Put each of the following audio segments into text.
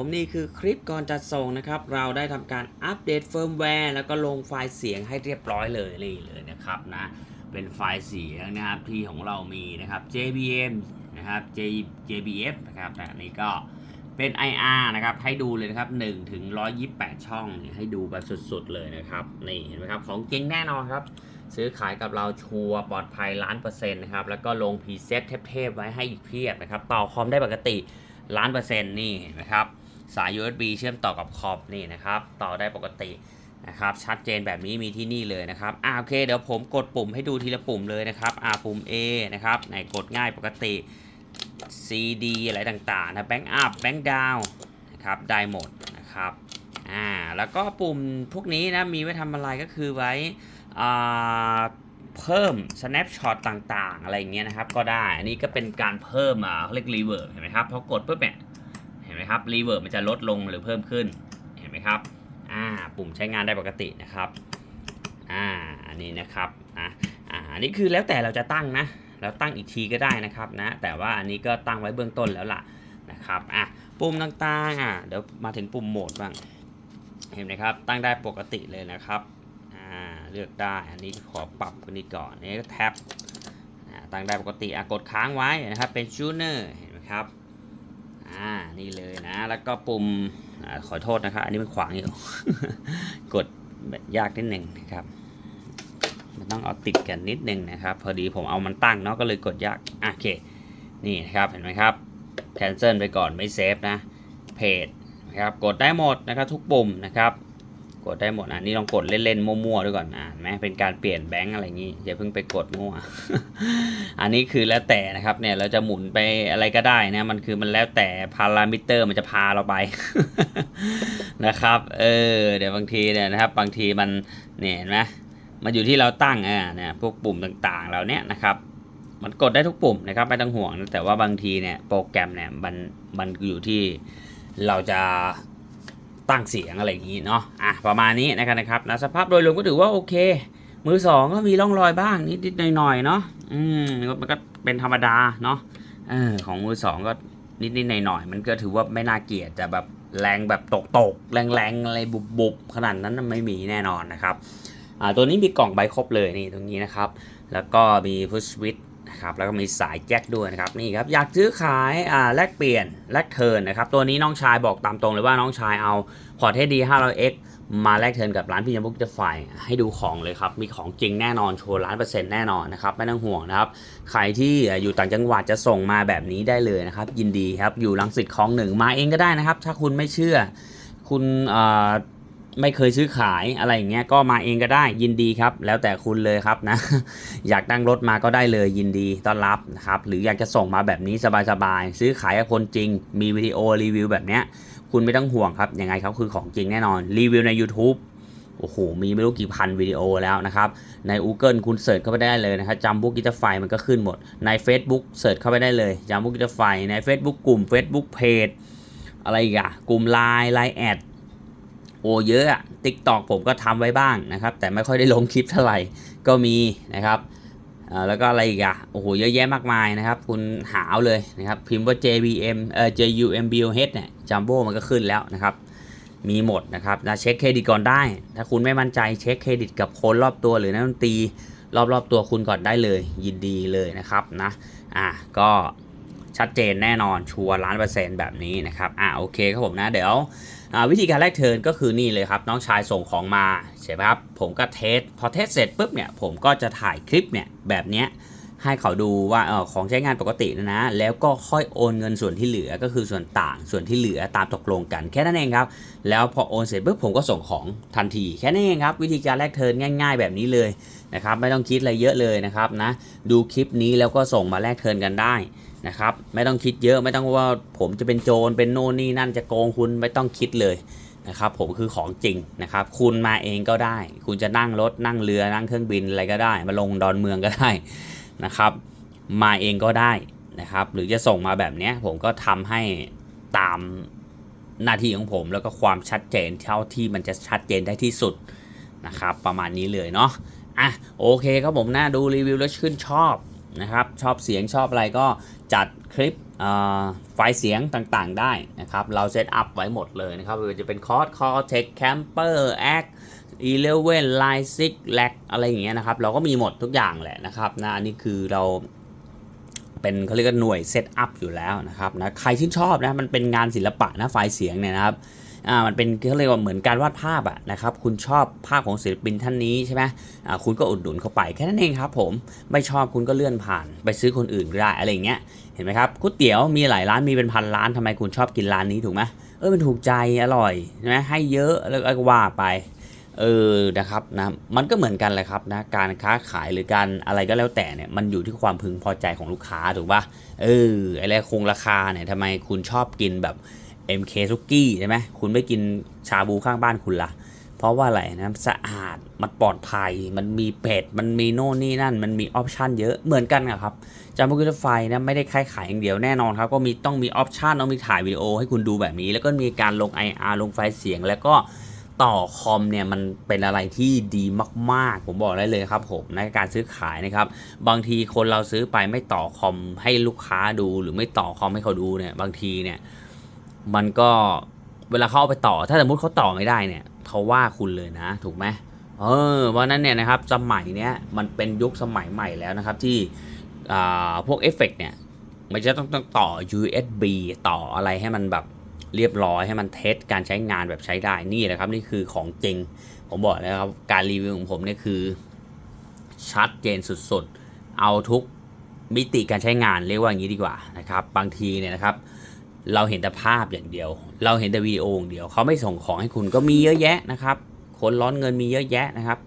ผมนี่คือคลิปก่อนจัดส่งนะครับ เราได้ทำการอัปเดตเฟิร์มแวร์แล้วก็ลงไฟล์เสียงให้เรียบร้อยเลยนี่เลยนะครับนะเป็นไฟล์เสียงนะครับที่ของเรามีนะครับ JBM นะครับ J JBF นะครับแต่นี้ก็เป็น IR นะครับให้ดูเลยนะครับ1ถึง128 ช่องนี่ให้ดูแบบสุดๆเลยนะครับนี่เห็นไหมครับของจริงแน่นอนครับ ซื้อขายกับเราชัวร์ปลอดภัยล้านเปอร์เซ็นต์นะครับแล้วก็ลงพรีเซตเทพๆไว้ให้อีกเพียบนะครับต่อคอมได้ปกติล้านเปอร์เซ็นต์นี่เห็นไหมครับ สาย USB เชื่อมต่อกับคอมนี่นะครับ ต่อได้ปกตินะครับ ชัดเจนแบบนี้มีที่นี่เลยนะครับอ่าโอเค เดี๋ยวผมกดปุ่มให้ดูทีละปุ่มเลยนะครับอ่าปุ่ม A นะครับไหนกดง่ายปกติ CD อะไรต่างๆนะแบงค์อัพแบงค์ดาวนะครับได้หมดนะครับอ่าแล้วก็ปุ่มพวกนี้นะมีไว้ทำอะไรก็คือไว้อ่าเพิ่ม snapshot ต่างๆ อะไรอย่างเงี้ยนะครับ ก็ได้ อันนี้ก็เป็นการเพิ่มอ่าเขาเรียก reverb เห็นไหมครับ พอกดปุ๊บเนี่ย นไหมครับรีเวิร์บมันจะลดลงหรือเพิ่มขึ้นเห็นไหมครับอ่าปุ่มใช้งานได้ปกตินะครับอ่าอันนี้นะครับอ่าอ่าอันนี้คือแล้วแต่เราจะตั้งนะแล้วตั้งอีกทีก็ได้นะครับนะแต่ว่าอันนี้ก็ตั้งไว้เบื้องต้นแล้วล่ะนะครับอะปุ่มต่างๆอะเดี๋ยวมาถึงปุ่มโหมดบ้างเห็นไหมครับตั้งได้ปกติเลยนะครับอ่าเลือกได้อันนี้ขอปรับคนนี้ก่อนนนี้ก็แท็บตั้งได้ปกติอะกดค้างไว้นะครับเป็นชูเนอร์เห็นไหมครับ นี่เลยนะ แล้วก็ปุ่มอขอโทษนะครับ อันนี้มันขวางอยู่ กดแบบยากนิดหนึ่งนะครับ มันต้องเอาติดกันนิดหนึ่งนะครับ พอดีผมเอามันตั้งเนาะก็เลยกดยากโอเค นี่นะครับเห็นไหมครับแคนเซิลไปก่อนไม่เซฟนะเพจนะครับกดได้หมดนะครับทุกปุ่มนะครับ กดได้หมดอะนี่ลองกดเล่นๆมั่วๆด้วยก่อนอ่านไหมเป็นการเปลี่ยนแบงค์อะไรอย่างงี้อย่าเพิ่งไปกดมั่วอันนี้คือแล้วแต่นะครับเนี่ยเราจะหมุนไปอะไรก็ได้นะมันคือมันแล้วแต่พารามิเตอร์มันจะพาเราไปนะครับเออเดี๋ยวบางทีเนี่ยนะครับ บางทีมันเนี่ยเห็นไหมมันอยู่ที่เราตั้งอ่าเนี่ยพวกปุ่มต่างๆเราเนี่ยนะครับมันกดได้ทุกปุ่มนะครับไม่ต้องห่วงนะแต่ว่าบางทีเนี่ยโปรแกรมเนี่ยมันมันอยู่ที่เราจะ ตั้งเสียงอะไรอย่างนี้เนาะอะประมาณนี้นะครับนะครับนะสภาพโดยรวมก็ถือว่าโอเค มือสองก็มีร่องรอยบ้างนิดๆหน่อยๆเนาะอืมมันก็เป็นธรรมดาเนาะเออของมือสองก็นิดๆหน่อยๆมันก็ถือว่าไม่น่าเกลียดแต่แบบแรงแบบตกๆแรงๆอะไรบุบๆขนาดนั้นไม่มีแน่นอนนะครับอ่าตัวนี้มีกล่องใบครบเลยนี่ตรงนี้นะครับ แล้วก็มีพุชวิต นะครับแล้วก็มีสายแจ็คด้วยนะครับนี่ครับอยากซื้อขายอ่าแลกเปลี่ยนแลกเทิร์นนะครับตัวนี้น้องชายบอกตามตรงเลยว่าน้องชายเอาพอร์ตเทดี 500X มาแลกเทิร์นกับร้านพี่ยมบุกจะไฟให้ดูของเลยครับ มีของจริงแน่นอนโชว์ล้านเปอร์เซ็นต์แน่นอนนะครับไม่ต้องห่วงนะครับ ใครที่อยู่ต่างจังหวัดจะส่งมาแบบนี้ได้เลยนะครับ ยินดีครับอยู่ลังสิตคลองหนึ่งมาเองก็ได้นะครับ ถ้าคุณไม่เชื่อ คุณอ่อ ไม่เคยซื้อขายอะไรอย่างเงี้ยก็มาเองก็ได้ยินดีครับ แล้วแต่คุณเลยครับนะ อยากนั่งรถมาก็ได้เลยยินดีต้อนรับนะครับ หรืออยากจะส่งมาแบบนี้สบายๆซื้อขายกับคนจริง มีวิดีโอรีวิวแบบเนี้ย คุณไม่ต้องห่วงครับยังไงเขาคือของจริงแน่นอนรีวิวใน YouTube โอ้โห มีไม่รู้กี่พันวิดีโอแล้วนะครับ ใน Google คุณเสิร์ชเข้าไปได้เลยนะครับจำบุ๊กกิจไฟมันก็ขึ้นหมด ใน Facebook เสิร์ชเข้าไปได้เลยจำบุ๊กกิจไฟใน Facebook กลุ่ม Facebook Page อะไรอีกอะกลุ่ม Line Line แอด โอ้เยอะอะ TikTok ผมก็ทำไว้บ้างนะครับ แต่ไม่ค่อยได้ลงคลิปเท่าไหร่ก็มีนะครับแล้วก็อะไรอีกอะโอ้โหเยอะแยะมากมายนะครับ คุณหาเอาเลยนะครับ พิมพ์ว่า JBM เอ่อ JUMBOH เนี่ยจัมโบ้มันก็ขึ้นแล้วนะครับ มีหมดนะครับนะเช็คเครดิตก่อนได้ ถ้าคุณไม่มั่นใจเช็คเครดิตกับคนรอบตัวหรือนักดนตรีรอบๆตัวคุณก่อนได้เลย ยินดีเลยนะครับนะอะก็ชัดเจนแน่นอนชัวร์ล้านเปอร์เซ็นต์แบบนี้นะครับอะโอเคครับผมนะเดี๋ยวอ่า วิธีการแรกเทินก็คือนี่เลยครับ น้องชายส่งของมาใช่ไหมครับผมก็เทสพอเทสเสร็จปุ๊บเนี่ยผมก็จะถ่ายคลิปเนี่ยแบบเนี้ย ให้เขาดูว่าเออของใช้งานปกตินะนะ แล้วก็ค่อยโอนเงินส่วนที่เหลือก็คือส่วนต่างส่วนที่เหลือตามตกลงกันแค่นั้นเองครับ แล้วพอโอนเสร็จปุ๊บผมก็ส่งของทันที แค่นั้นเองครับ วิธีการแลกเทิร์นง่าย ๆ แบบนี้เลยนะครับ ไม่ต้องคิดอะไรเยอะเลยนะครับนะ ดูคลิปนี้แล้วก็ส่งมาแลกเทิร์นกันได้นะครับ ไม่ต้องคิดเยอะไม่ต้องว่าผมจะเป็นโจรเป็นโน่นนี่นั่นจะโกงคุณไม่ต้องคิดเลยนะครับผมคือของจริงนะครับ คุณมาเองก็ได้ คุณจะนั่งรถนั่งเรือนั่งเครื่องบินอะไรก็ได้ มาลงดอนเมืองก็ได้ นะครับ มาเองก็ได้นะครับ หรือจะส่งมาแบบนี้ผมก็ทำให้ตามหน้าที่ของผมแล้วก็ความชัดเจนเท่าที่มันจะชัดเจนได้ที่สุดนะครับ ประมาณนี้เลยเนาะอะโอเคครับผมนะดูรีวิวแล้วชื่นชอบนะครับชอบเสียงชอบอะไรก็จัดคลิปไฟล์เสียงต่างๆได้นะครับ เราเซตอัพไว้หมดเลยนะครับไม่ว่าจะเป็นคอร์ดคอร์เทคแคมเปอร์แอค อีเลเวนไลซิกแลกอะไรอย่างเงี้ยนะครับ เราก็มีหมดทุกอย่างแหละนะครับนะอันนี้คือเราเป็นเขาเรียกว่าหน่วยเซตอัพอยู่แล้วนะครับนะใครชื่นชอบนะมันเป็นงานศิลปะนะไฟล์เสียงเนี่ยนะครับอ่ามันเป็นเขาเรียกว่าเหมือนการวาดภาพอะนะครับคุณชอบภาพของศิลปินท่านนี้ใช่ไหมอ่าคุณก็อุดหนุนเข้าไปแค่นั้นเองครับผมไม่ชอบคุณก็เลื่อนผ่าน ไปซื้อคนอื่นก็ได้อะไรอย่างเงี้ยเห็นไหมครับก๋วยเตี๋ยวมีหลายร้านมีเป็นพันร้านทำไมคุณชอบกินร้านนี้ถูกไหมเออมันถูกใจอร่อยใช่ไหมให้เยอะแล้วก็ว่าไป เออนะครับนะมันก็เหมือนกันเลยครับนะการค้าขายหรือการอะไรก็แล้วแต่เนี่ยมันอยู่ที่ความพึงพอใจของลูกค้าถูกปะเอออะไรคงราคาเนี่ยทำไมคุณชอบกินแบบ MK ซุกี้ใช่ไหมคุณไม่กินชาบูข้างบ้านคุณละ่ะ เพราะว่าอะไรนะสะอาดมันปลอดภัย มันมีเป็ดมันมีโน่นนี่นั่น มันมีออปชันเยอะเหมือนกันอะครับจำพวกรถไฟนะไม่ได้แค่ขายอย่างเดียวแน่นอนครับก็มีต้องมีออปชันต้องมีถ่ายวิดีโอให้คุณดูแบบนี้ แล้วก็มีการลง IR ลงไฟล์เสียงแล้วก็ ต่อคอมเนี่ยมันเป็นอะไรที่ดีมากๆ ผมบอกได้เลยครับผมในการซื้อขายนะครับ บางทีคนเราซื้อไปไม่ต่อคอมให้ลูกค้าดูหรือไม่ต่อคอมให้เขาดูเนี่ย บางทีเนี่ยมันก็เวลาเขาเอาไปต่อ ถ้าสมมติเขาต่อไม่ได้เนี่ยเขาว่าคุณเลยนะ ถูกไหมเออเพราะนั้นเนี่ยนะครับสมัยเนี้ยมันเป็นยุคสมัยใหม่แล้วนะครับที่พวกเอฟเฟกต์เนี่ยมันจะต้องต้องต่อ USB ต่ออะไรให้มันแบบ เรียบร้อยให้มันเทสการใช้งานแบบใช้ได้นี่แหละครับ นี่คือของจริง ผมบอกแล้วครับ การรีวิวของผมเนี่ยคือ ชัดเจนสุดๆ เอาทุกมิติการใช้งานเรียกว่าอย่างนี้ดีกว่านะครับ บางทีเนี่ยนะครับ เราเห็นแต่ภาพอย่างเดียว เราเห็นแต่วิดีโออย่างเดียวเขาไม่ส่งของให้คุณก็มีเยอะแยะนะครับคนร้อนเงินมีเยอะแยะนะครับ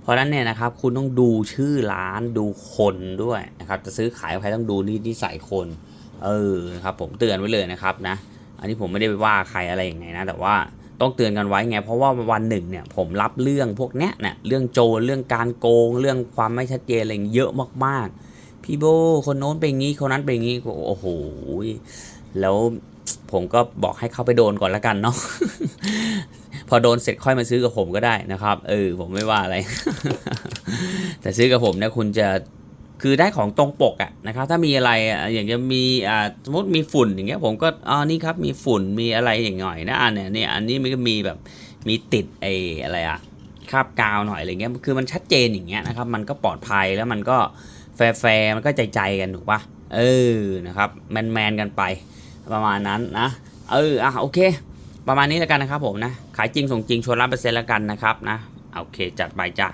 เพราะนั้นเนี่ยนะครับคุณต้องดูชื่อร้านดูคนด้วยนะครับ จะซื้อขายใครต้องดูนินิสัยคน เออนะครับผมเตือนไว้เลยนะครับนะ อันนี้ผมไม่ได้ไปว่าใครอะไรอย่างไงนะ แต่ว่าต้องเตือนกันไว้ไง เพราะว่าวันหนึ่งเนี่ยผมรับเรื่องพวกเนี้ยเนี่ยเรื่องโจรเรื่องการโกง เรื่องความไม่ชัดเจนอะไรเยอะมากๆ พี่โบคนโน้นเป็นงี้คนนั้นเป็นงี้โอ้โหแล้วผมก็บอกให้เขาไปโดนก่อนละกันเนาะพอโดนเสร็จค่อยมาซื้อกับผมก็ได้นะครับ เออผมไม่ว่าอะไร แต่ซื้อกับผมเนี่ยคุณจะ คือได้ของตรงปกอะนะครับถ้ามีอะไรอย่างจะมีอ่าสมมติมีฝุ่นอย่างเงี้ยผมก็อ๋อนี่ครับมีฝุ่นมีอะไรอย่างหน่อยนะอันเนี้ยนี่อันนี้มันก็มีแบบมีติดไอ้อะไรอะคราบกาวหน่อยอะไรเงี้ยคือมันชัดเจนอย่างเงี้ยนะครับมันก็ปลอดภัยแล้วมันก็แฟร์มันก็ใจใจกันถูกปะเออนะครับแมนแมนๆกันไปประมาณนั้นนะเอออะโอเค ประมาณนี้แล้วกันนะครับผมนะขายจริงส่งจริงชวนรับเปอร์เซ็นต์แล้วกันนะครับนะโอเคจัดไปจ้า